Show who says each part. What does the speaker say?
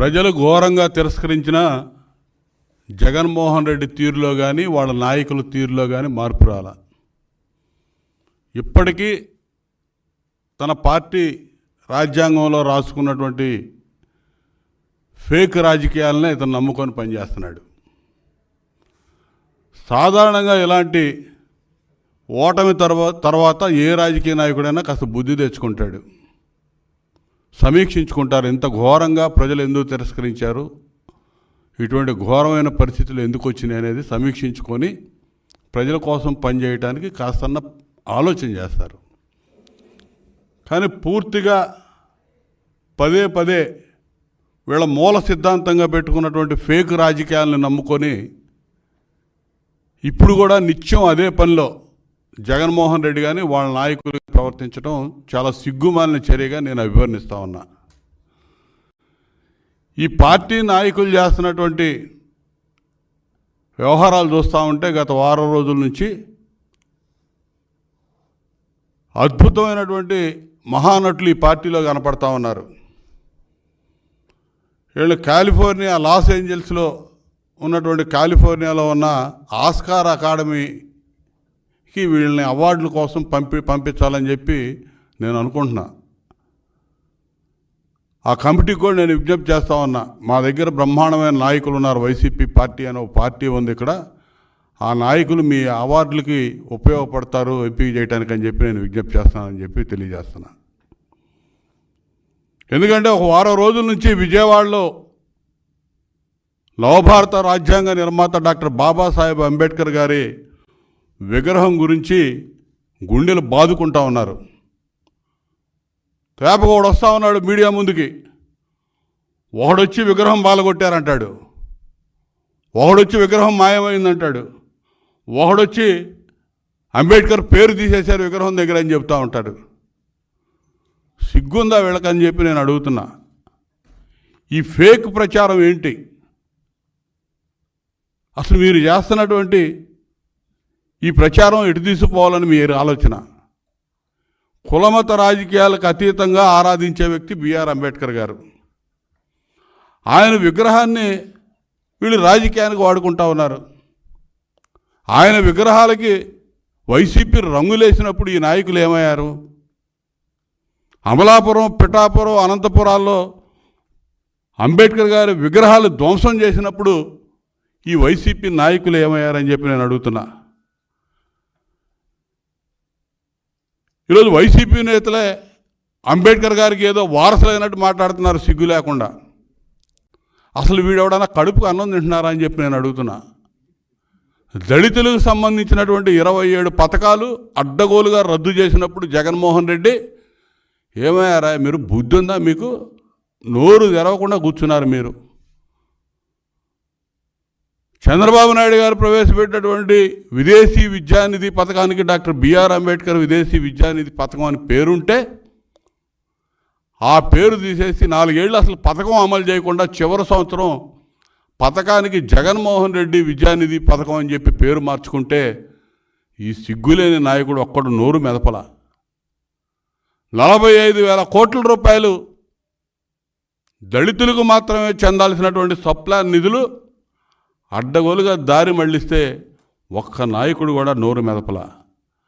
Speaker 1: ప్రజలు ఘోరంగా తిరస్కరించిన జగన్మోహన్ రెడ్డి తీరులో కానీ వాళ్ళ నాయకుల తీరులో కానీ మార్పు రాల. ఇప్పటికీ తన పార్టీ రాజ్యాంగంలో రాసుకున్నటువంటి ఫేక్ రాజకీయాలనే ఇతను నమ్ముకొని పనిచేస్తున్నాడు. సాధారణంగా ఇలాంటి ఓటమి తర్వా తర్వాత ఏ రాజకీయ నాయకుడైనా కాస్త బుద్ధి తెచ్చుకుంటాడు. సమీక్షించుకుంటారు. ఇంత ఘోరంగా ప్రజలు ఎందుకు తిరస్కరించారు? ఇటువంటి ఘోరమైన పరిస్థితులు ఎందుకు వచ్చినాయి అనేది సమీక్షించుకొని ప్రజల కోసం పనిచేయటానికి కాస్తన్న ఆలోచన చేస్తారు. కానీ పూర్తిగా పదే పదే వీళ్ళ మూల సిద్ధాంతంగా పెట్టుకున్నటువంటి ఫేక్ రాజకీయాలను నమ్ముకొని ఇప్పుడు కూడా నిత్యం అదే పనిలో జగన్మోహన్ రెడ్డి కానీ వాళ్ళ నాయకులు ప్రవర్తించడం చాలా సిగ్గుమాలిన చర్యగా నేను అభివర్ణిస్తూ ఉన్నా. ఈ పార్టీ నాయకులు చేస్తున్నటువంటి వ్యవహారాలు చూస్తూ ఉంటే గత వారం రోజుల నుంచి అద్భుతమైనటువంటి మహానటులు ఈ పార్టీలో కనపడతా ఉన్నారు. వీళ్ళు కాలిఫోర్నియా లాస్ ఏంజల్స్లో ఉన్నటువంటి కాలిఫోర్నియాలో ఉన్న ఆస్కార్ అకాడమీ కి వీళ్ళని అవార్డుల కోసం పంపి పంపించాలని చెప్పి నేను అనుకుంటున్నా. ఆ కమిటీకి కూడా నేను విజ్ఞప్తి చేస్తా ఉన్నా. మా దగ్గర బ్రహ్మాండమైన నాయకులు ఉన్నారు. వైసీపీ పార్టీ అనే ఒక పార్టీ ఉంది ఇక్కడ. ఆ నాయకులు మీ అవార్డులకి ఉపయోగపడతారు ఎంపిక చేయడానికి అని చెప్పి నేను విజ్ఞప్తి చేస్తానని చెప్పి తెలియజేస్తున్నా. ఎందుకంటే ఒక వారం రోజుల నుంచి విజయవాడలో నవభారత రాజ్యాంగ నిర్మాత డాక్టర్ బాబాసాహెబ్ అంబేద్కర్ గారి విగ్రహం గురించి గుండెలు బాదుకుంటా ఉన్నారు. తేపగోడు వస్తా ఉన్నాడు మీడియా ముందుకి. ఒకడొచ్చి విగ్రహం బాలగొట్టారంటాడు. ఒకడొచ్చి విగ్రహం మాయమైందంటాడు. ఒకడొచ్చి అంబేద్కర్ పేరు తీసేశారు విగ్రహం దగ్గర అని చెప్తా ఉంటాడు. సిగ్గుందా వీళ్ళకని చెప్పి నేను అడుగుతున్నా. ఈ ఫేక్ ప్రచారం ఏంటి? అసలు మీరు చేస్తున్నటువంటి ఈ ప్రచారం ఎటు తీసుకుపోవాలని మీరు ఆలోచన? కులమత రాజకీయాలకు అతీతంగా ఆరాధించే వ్యక్తి బిఆర్ అంబేద్కర్ గారు. ఆయన విగ్రహాన్ని వీళ్ళు రాజకీయానికి వాడుకుంటా ఉన్నారు. ఆయన విగ్రహాలకి వైసీపీ రంగులేసినప్పుడు ఈ నాయకులు ఏమయ్యారు? అమలాపురం పిఠాపురం అనంతపురాల్లో అంబేద్కర్ గారి విగ్రహాలు ధ్వంసం చేసినప్పుడు ఈ వైసీపీ నాయకులు ఏమయ్యారని చెప్పి నేను అడుగుతున్నా. ఈరోజు వైసీపీ నేతలే అంబేద్కర్ గారికి ఏదో వారసులైనట్టు మాట్లాడుతున్నారు సిగ్గు లేకుండా. అసలు వీడెవడన్నా కడుపుకు అన్నం తింటున్నారా అని చెప్పి నేను అడుగుతున్నా. దళితులకు సంబంధించినటువంటి ఇరవై ఏడు పథకాలు అడ్డగోలుగా రద్దు చేసినప్పుడు జగన్మోహన్ రెడ్డి ఏమయ్యారా మీరు బుద్ధి ఉందా మీకు? నోరు తెరవకుండా కూర్చున్నారు మీరు. చంద్రబాబు నాయుడు గారు ప్రవేశపెట్టినటువంటి విదేశీ విద్యానిధి పథకానికి డాక్టర్ బిఆర్ అంబేద్కర్ విదేశీ విద్యానిధి పథకం అని పేరుంటే ఆ పేరు తీసేసి నాలుగేళ్ళు అసలు పథకం అమలు చేయకుండా చివరి సంవత్సరం పథకానికి జగన్మోహన్ రెడ్డి విద్యానిధి పథకం అని చెప్పి పేరు మార్చుకుంటే ఈ సిగ్గులేని నాయకుడు ఒక్కడు నోరు మెదపల. నలభై ఐదు వేల కోట్ల రూపాయలు దళితులకు మాత్రమే చెందాల్సినటువంటి సప్లా నిధులు అడ్డగోలుగా దారి మళ్ళిస్తే ఒక్క నాయకుడు కూడా నోరు మెదపల.